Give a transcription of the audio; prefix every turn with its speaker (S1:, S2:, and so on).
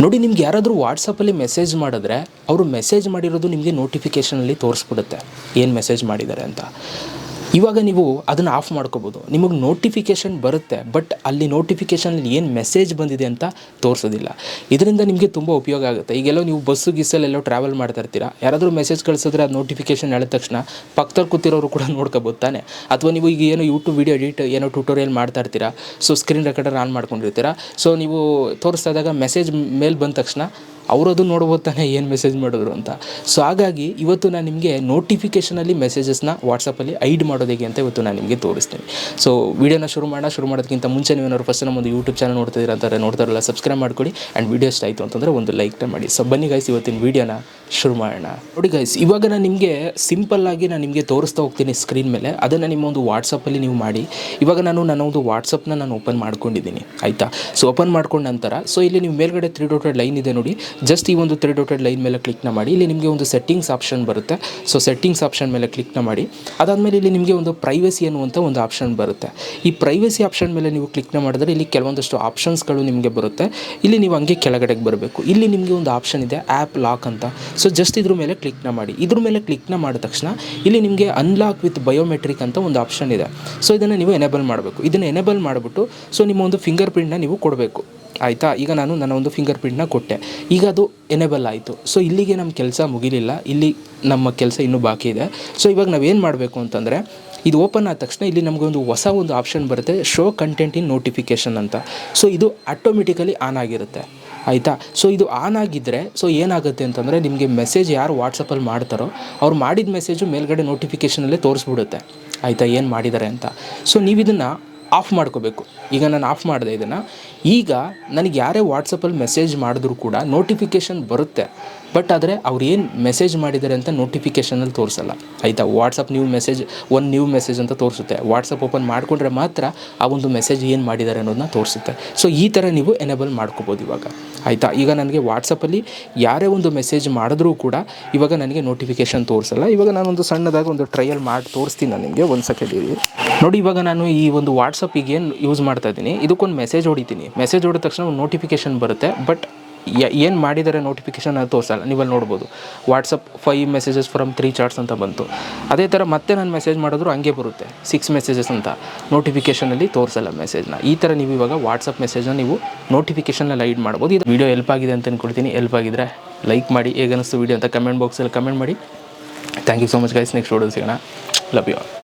S1: ನೋಡಿ, ನಿಮ್ಗೆ ಯಾರಾದರೂ ವಾಟ್ಸಪ್ಪಲ್ಲಿ ಮೆಸೇಜ್ ಮಾಡಿದ್ರೆ, ಅವರು ಮೆಸೇಜ್ ಮಾಡಿರೋದು ನಿಮಗೆ ನೋಟಿಫಿಕೇಷನಲ್ಲಿ ತೋರಿಸ್ಬಿಡುತ್ತೆ. ಏನು ಮೆಸೇಜ್ ಮಾಡಿದ್ದಾರೆ ಅಂತ. ಇವಾಗ ನೀವು ಅದನ್ನು ಆಫ್ ಮಾಡ್ಕೋಬೋದು. ನಿಮಗೆ ನೋಟಿಫಿಕೇಷನ್ ಬರುತ್ತೆ ಬಟ್ ಅಲ್ಲಿ ನೋಟಿಫಿಕೇಷನಲ್ಲಿ ಏನು ಮೆಸೇಜ್ ಬಂದಿದೆ ಅಂತ ತೋರಿಸೋದಿಲ್ಲ. ಇದರಿಂದ ನಿಮಗೆ ತುಂಬ ಉಪಯೋಗ ಆಗುತ್ತೆ. ಈಗೆಲ್ಲೋ ನೀವು ಬಸ್ಸು ಗಿಸ್ಸಲ್ಲೆಲ್ಲೋ ಟ್ರಾವೆಲ್ ಮಾಡ್ತಾ ಇರ್ತೀರಾ, ಯಾರಾದರೂ ಮೆಸೇಜ್ ಕಳಿಸಿದ್ರೆ ಅದು ನೋಟಿಫಿಕೇಷನ್ ಹೇಳಿದ ತಕ್ಷಣ ಪಕ್ಕದಲ್ಲಿ ಕೂತಿರೋರು ಕೂಡ ನೋಡ್ಕೋಬೋದು ತಾನೆ. ಅಥವಾ ನೀವು ಈಗ ಏನೋ ಯೂಟ್ಯೂಬ್ ವೀಡಿಯೋ ಎಡಿಟ್ ಏನೋ ಟ್ಯೂಟೋರಿಯಲ್ ಮಾಡ್ತಾ ಇರ್ತೀರಾ ಸೊ ಸ್ಕ್ರೀನ್ ರೆಕಾರ್ಡರ್ ಆನ್ ಮಾಡ್ಕೊಂಡಿರ್ತೀರಾ ಸೊ ನೀವು ತೋರಿಸ್ತಾ ಇದ್ದಾಗ ಮೆಸೇಜ್ ಮೇಲೆ ಬಂದ ತಕ್ಷಣ ಅವರು ಅದು ನೋಡ್ಬೋದು ತಾನೇ ಏನು ಮೆಸೇಜ್ ಮಾಡಿದ್ರು ಅಂತ. ಸೊ ಹಾಗಾಗಿ ಇವತ್ತು ನಾನು ನಿಮಗೆ ನೋಟಿಫಿಕೇಷನಲ್ಲಿ ಮೆಸೇಜಸ್ನ ವಾಟ್ಸಪ್ಪಲ್ಲಿ ಐಡ್ ಮಾಡೋದು ಹೇಗೆ ಅಂತ ಇವತ್ತು ನಾನು ನಿಮಗೆ ತೋರಿಸ್ತೀನಿ. ಸೊ ವೀಡಿಯೋನ ಶುರು ಮಾಡೋಣ. ಶುರು ಮಾಡೋದಕ್ಕಿಂತ ಮುಂಚೆ ನೀವೇನಾದ್ರು ಫಸ್ಟ್ ನಮ್ಮ ಒಂದು ಯೂಟ್ಯೂಬ್ ಚಾನಲ್ ನೋಡ್ತಿದ್ದೀರಾ ಅಂತಾರೆ ನೋಡ್ತಾರಲ್ಲ ಸಬ್ಸ್ಕ್ರೈಬ್ ಮಾಡ್ಕೊಳ್ಳಿ ಆ್ಯಂಡ್ ವೀಡಿಯೋ ಇಷ್ಟ ಆಯಿತು ಅಂತಂದರೆ ಒಂದು ಲೈಕ್ನ ಮಾಡಿ. ಸೊ ಬನ್ನಿ ಗೈಸ್ ಇವತ್ತಿನ ವೀಡಿಯೋನ ಶುರು ಮಾಡೋಣ. ನೋಡಿ ಗೈಸ್ ಇವಾಗ ನಾನು ನಿಮಗೆ ಸಿಂಪಲ್ಲಾಗಿ ನಾನು ನಿಮಗೆ ತೋರಿಸ್ತಾ ಹೋಗ್ತೀನಿ ಸ್ಕ್ರೀನ್ ಮೇಲೆ. ಅದನ್ನು ನಿಮ್ಮ ಒಂದು ವಾಟ್ಸಪ್ಪಲ್ಲಿ ನೀವು ಮಾಡಿ. ಇವಾಗ ನಾನು ನನ್ನ ಒಂದು ವಾಟ್ಸಪ್ನ ನಾನು ಓಪನ್ ಮಾಡ್ಕೊಂಡಿದ್ದೀನಿ. ಆಯಿತಾ? ಸೊ ಓಪನ್ ಮಾಡ್ಕೊಂಡ ನಂತರ ಸೊ ಇಲ್ಲಿ ನೀವು ಮೇಲ್ಗಡೆ ತ್ರೀ ಡಾಟೆಡ್ ಲೈನ್ ಇದೆ ನೋಡಿ. ಜಸ್ಟ್ ಈ ಒಂದು ತ್ರೀ ಡೋಟೆಡ್ ಲೈನ್ ಮೇಲೆ ಕ್ಲಿಕ್ನ ಮಾಡಿ. ಇಲ್ಲಿ ನಿಮಗೆ ಒಂದು ಸೆಟ್ಟಿಂಗ್ಸ್ ಆಪ್ಷನ್ ಬರುತ್ತೆ. ಸೊ ಸೆಟ್ಟಿಂಗ್ಸ್ ಆಪ್ಷನ್ ಮೇಲೆ ಕ್ಲಿಕ್ನ ಮಾಡಿ. ಅದಾದಮೇಲೆ ಇಲ್ಲಿ ನಿಮಗೆ ಒಂದು ಪ್ರೈವಸಿ ಅನ್ನುವಂಥ ಒಂದು ಆಪ್ಷನ್ ಬರುತ್ತೆ. ಈ ಪ್ರೈವಸಿ ಆಪ್ಷನ್ ಮೇಲೆ ನೀವು ಕ್ಲಿಕ್ನ ಮಾಡಿದ್ರೆ ಇಲ್ಲಿ ಕೆಲವೊಂದಷ್ಟು ಆಪ್ಷನ್ಸ್ಗಳು ನಿಮಗೆ ಬರುತ್ತೆ. ಇಲ್ಲಿ ನೀವು ಹಂಗೆ ಕೆಳಗಡೆಗೆ ಬರಬೇಕು. ಇಲ್ಲಿ ನಿಮಗೆ ಒಂದು ಆಪ್ಷನ್ ಇದೆ ಆ್ಯಪ್ ಲಾಕ್ ಅಂತ. ಸೊ ಜಸ್ಟ್ ಇದ್ರ ಮೇಲೆ ಕ್ಲಿಕ್ನ ಮಾಡಿ. ಇದ್ರ ಮೇಲೆ ಕ್ಲಿಕ್ನ ಮಾಡಿದ ತಕ್ಷಣ ಇಲ್ಲಿ ನಿಮಗೆ ಅನ್ಲಾಕ್ ವಿತ್ ಬಯೋಮೆಟ್ರಿಕ್ ಅಂತ ಒಂದು ಆಪ್ಷನ್ ಇದೆ. ಸೊ ಇದನ್ನು ನೀವು ಎನೇಬಲ್ ಮಾಡಬೇಕು. ಇದನ್ನು ಎನೇಬಲ್ ಮಾಡಿಬಿಟ್ಟು ಸೊ ನಿಮ್ಮ ಒಂದು ಫಿಂಗರ್ ಪ್ರಿಂಟ್ನ ನೀವು ಕೊಡಬೇಕು. ಆಯಿತಾ? ಈಗ ನಾನು ನನ್ನ ಒಂದು ಫಿಂಗರ್ ಪ್ರಿಂಟ್ನ ಕೊಟ್ಟೆ. ಈಗ ಅದು ಎನೇಬಲ್ ಆಯಿತು. ಸೊ ಇಲ್ಲಿಗೆ ನಮ್ಮ ಕೆಲಸ ಮುಗಿಲಿಲ್ಲ. ಇಲ್ಲಿ ನಮ್ಮ ಕೆಲಸ ಇನ್ನೂ ಬಾಕಿ ಇದೆ. ಸೊ ಇವಾಗ ನಾವೇನು ಮಾಡಬೇಕು ಅಂತಂದರೆ, ಇದು ಓಪನ್ ಆದ ತಕ್ಷಣ ಇಲ್ಲಿ ನಮಗೊಂದು ಹೊಸ ಒಂದು ಆಪ್ಷನ್ ಬರುತ್ತೆ ಶೋ ಕಂಟೆಂಟ್ ಇನ್ ನೋಟಿಫಿಕೇಷನ್ ಅಂತ. ಸೊ ಇದು ಆಟೋಮೆಟಿಕಲಿ ಆನ್ ಆಗಿರುತ್ತೆ. ಆಯಿತಾ? ಸೊ ಇದು ಆನ್ ಆಗಿದ್ದರೆ ಸೊ ಏನಾಗುತ್ತೆ ಅಂತಂದರೆ, ನಿಮಗೆ ಮೆಸೇಜ್ ಯಾರು ವಾಟ್ಸಪ್ಪಲ್ಲಿ ಮಾಡ್ತಾರೋ, ಅವ್ರು ಮಾಡಿದ ಮೆಸೇಜು ಮೇಲ್ಗಡೆ ನೋಟಿಫಿಕೇಷನಲ್ಲೇ ತೋರಿಸ್ಬಿಡುತ್ತೆ. ಆಯಿತಾ? ಏನು ಮಾಡಿದ್ದಾರೆ ಅಂತ. ಸೊ ನೀವು ಇದನ್ನು ಆಫ್ ಮಾಡ್ಕೋಬೇಕು. ಈಗ ನಾನು ಆಫ್ ಮಾಡಿದೆ ಇದನ್ನು. ಈಗ ನನಗೆ ಯಾರೇ ವಾಟ್ಸಪ್ಪಲ್ಲಿ ಮೆಸೇಜ್ ಮಾಡಿದ್ರು ಕೂಡ ನೋಟಿಫಿಕೇಷನ್ ಬರುತ್ತೆ. ಬಟ್ ಆದರೆ ಅವ್ರು ಏನು ಮೆಸೇಜ್ ಮಾಡಿದ್ದಾರೆ ಅಂತ ನೋಟಿಫಿಕೇಷನಲ್ಲಿ ತೋರಿಸಲ್ಲ. ಆಯಿತಾ? ವಾಟ್ಸಪ್ ನ್ಯೂ ಮೆಸೇಜ್ ಒಂದು ನ್ಯೂ ಮೆಸೇಜ್ ಅಂತ ತೋರಿಸುತ್ತೆ. ವಾಟ್ಸಪ್ ಓಪನ್ ಮಾಡಿಕೊಂಡ್ರೆ ಮಾತ್ರ ಆ ಒಂದು ಮೆಸೇಜ್ ಏನು ಮಾಡಿದ್ದಾರೆ ಅನ್ನೋದನ್ನ ತೋರಿಸುತ್ತೆ. ಸೊ ಈ ಥರ ನೀವು ಎನೇಬಲ್ ಮಾಡ್ಕೋಬೋದು ಇವಾಗ. ಆಯಿತಾ? ಈಗ ನನಗೆ ವಾಟ್ಸಪ್ಪಲ್ಲಿ ಯಾರೇ ಒಂದು ಮೆಸೇಜ್ ಮಾಡಿದ್ರೂ ಕೂಡ ಇವಾಗ ನನಗೆ ನೋಟಿಫಿಕೇಷನ್ ತೋರಿಸಲ್ಲ. ಇವಾಗ ನಾನೊಂದು ಸಣ್ಣದಾಗಿ ಒಂದು ಟ್ರಯಲ್ ಮಾಡಿ ತೋರಿಸ್ತೀನಿ ನಾನು ನಿಮಗೆ. ಒಂದು ಸೆಕೆಂಡ್ ಇರಿ. ನೋಡಿ, ಇವಾಗ ನಾನು ಈ ಒಂದು ವಾಟ್ಸಪ್ಪಿಗೆ ಏನು ಯೂಸ್ ಮಾಡ್ತಾ ಇದ್ದೀನಿ? ಇದಕ್ಕೊಂದು ಮೆಸೇಜ್ ಹೊಡಿತೀನಿ. ಮೆಸೇಜ್ ಹೊಡೆದ ತಕ್ಷಣ ಒಂದು ನೋಟಿಫಿಕೇಷನ್ ಬರುತ್ತೆ. ಬಟ್ ಏನು ಮಾಡಿದರೆ ನೋಟಿಫಿಕೇಷನ್ ಅದು ತೋರಿಸಲ್ಲ. ನೀವಲ್ಲಿ ನೋಡ್ಬೋದು. WhatsApp five messages from three chats ಅಂತ ಬಂತು. ಅದೇ ಥರ ಮತ್ತೆ ನಾನು ಮೆಸೇಜ್ ಮಾಡಿದ್ರು ಹಂಗೆ ಬರುತ್ತೆ. ಸಿಕ್ಸ್ ಮೆಸೇಜಸ್ ಅಂತ. ನೋಟಿಫಿಕೇಷನಲ್ಲಿ ತೋರಿಸಲ್ಲ ಮೆಸೇಜ್ನ ಈ ಥರ ನೀವು ಇವಾಗ ವಾಟ್ಸಪ್ ಮೆಸೇಜ್ನ ನೀವು ನೋಟಿಫಿಕೇಷನಲ್ಲಿ ಲೈಡ್ ಮಾಡ್ಬೋದು. ಇದು ವೀಡಿಯೋ ಹೆಲ್ಪ್ ಆಗಿದೆ ಅಂತ ಅಂದ್ಕೊಳ್ತೀನಿ ಹೆಲ್ಪ್ ಆಗಿದ್ರೆ ಲೈಕ್ ಮಾಡಿ. ಹೇಗೆ ಅನಿಸ್ತು ವೀಡಿಯೋ ಅಂತ ಕಮೆಂಟ್ ಬಾಕ್ಸಲ್ಲಿ ಕಮೆಂಟ್ ಮಾಡಿ. Thank you so much guys next video ಸಿಗೋಣ. Love you